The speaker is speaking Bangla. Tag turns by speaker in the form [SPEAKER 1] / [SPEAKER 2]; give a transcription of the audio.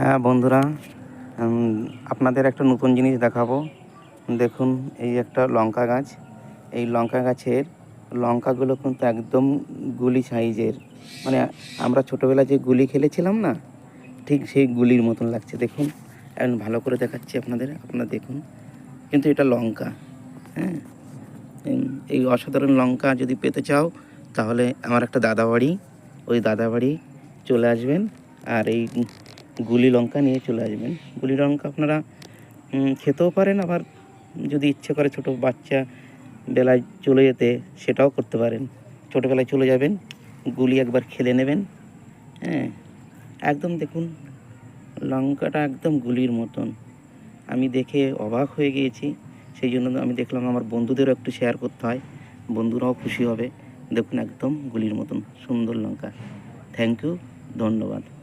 [SPEAKER 1] হ্যাঁ বন্ধুরা আপনাদের একটা নতুন জিনিস দেখাবো। দেখুন, এই একটা লঙ্কা গাছ। এই লঙ্কা গাছের লঙ্কাগুলো কিন্তু একদম গুলি সাইজের। মানে আমরা ছোটোবেলায় যে গুলি খেলেছিলাম না, ঠিক সেই গুলির মতন লাগছে। দেখুন, এখন ভালো করে দেখাচ্ছি আপনাদের, আপনারা দেখুন। কিন্তু এটা লঙ্কা হ্যাঁ। এই অসাধারণ লঙ্কা যদি পেতে চাও, তাহলে আমার একটা দাদাবাড়ি, ওই দাদাবাড়ি চলে আসবেন। আর এই গুলি লঙ্কা নিয়ে চলে আসবেন। গুলি লঙ্কা আপনারা খেতেও পারেন, আবার যদি ইচ্ছে করে ছোট বাচ্চা বেলায় চলে যেতে সেটাও করতে পারেন। ছোটোবেলায় চলে যাবেন, গুলি একবার খেলে নেবেন হ্যাঁ। একদম দেখুন, লঙ্কাটা একদম গুলির মতন। আমি দেখে অবাক হয়ে গিয়েছি, সেই জন্য আমি দেখলাম আমার বন্ধুদেরও একটু শেয়ার করতে হয়, বন্ধুরাও খুশি হবে। দেখুন একদম গুলির মতন সুন্দর লঙ্কা। থ্যাংক ইউ ধন্যবাদ।